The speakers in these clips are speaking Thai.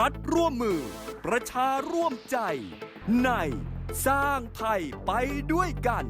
รัฐร่วมมือ ประชาร่วมใจ ในสร้างไทยไปด้วยกัน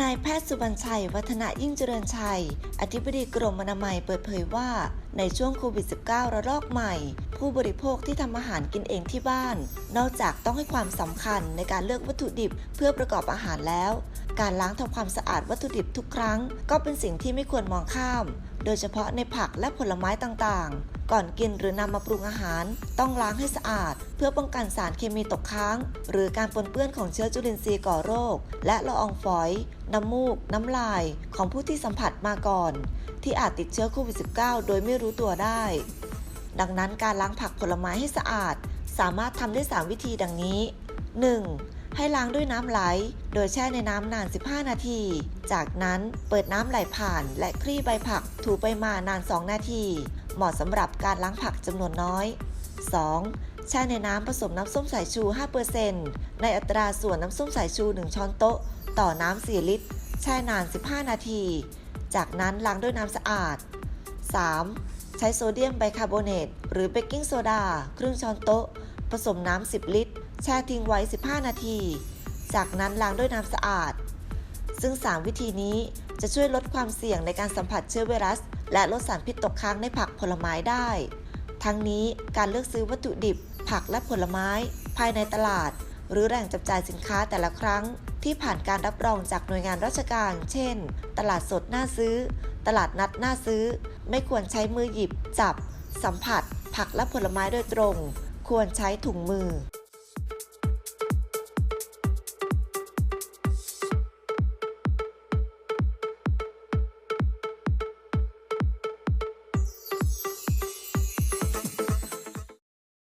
นายแพทย์สุบรรชัย วัฒนะยิ่งเจริญชัย อธิบดีกรมอนามัยเปิดเผยว่า ในช่วงโควิด -19 ระลอกใหม่ ผู้บริโภคที่ทำอาหารกินเองที่บ้าน นอกจากต้องให้ความสำคัญในการเลือกวัตถุดิบเพื่อประกอบอาหารแล้ว การล้างทำความสะอาดวัตถุดิบทุกครั้ง ก็เป็นสิ่งที่ไม่ควรมองข้าม โดยเฉพาะในผักและผลไม้ต่างๆ ก่อนกินหรือนำมาปรุงอาหาร ต้องล้างให้สะอาด เพื่อป้องกันสารเคมีตกค้าง หรือการปนเปื้อนของเชื้อจุลินทรีย์ก่อโรค และละอองฝอย น้ำมูก น้ำลาย ของผู้ที่สัมผัสมาก่อน ที่อาจติดเชื้อโควิด -19 โดยไม่รู้ตัวได้ ดังนั้นการล้างผักผลไม้ให้สะอาด สามารถทำได้ 3 วิธีดังนี้ 1. ให้ล้างด้วยน้ำไหล โดยแช่ในน้ำนาน 15 นาที จากนั้นเปิดน้ำไหลผ่าน และคลี่ใบผักถูไปมานาน 2 นาที เหมาะสำหรับการล้างผักจำนวนน้อย 2. แช่ในน้ำผสมน้ำส้มสายชู 5%ในอัตราส่วนน้ำส้มสายชู 1 ช้อนโต๊ะ ต่อน้ำ 4 ลิตร แช่นาน 15 นาที จากนั้นล้างด้วยน้ำสะอาด 3. ใช้โซเดียมไบคาร์บอเนตหรือเบกกิ้งโซดาครึ่งช้อนโต๊ะ ผสมน้ำ 10 ลิตร แช่ทิ้งไว้ 15 นาที จากนั้นล้างด้วยน้ำสะอาด ซึ่ง 3 วิธีนี้จะช่วยลดความเสี่ยงในการสัมผัสเชื้อไวรัส และลดสารพิษตกค้างในผักผลไม้ได้ ทั้งนี้การเลือกซื้อวัตถุดิบ ผักและผลไม้ ภายในตลาด หรือแหล่งจับจ่ายสินค้าแต่ละครั้ง ที่ผ่านการรับรองจากหน่วยงานราชการ เช่น ตลาดสดหน่าซื้อ ตลาดนัดหน่าซื้อ ไม่ควรใช้มือหยิบ จับ สัมผัส ผักและผลไม้โดยตรง ควรใช้ถุงมือ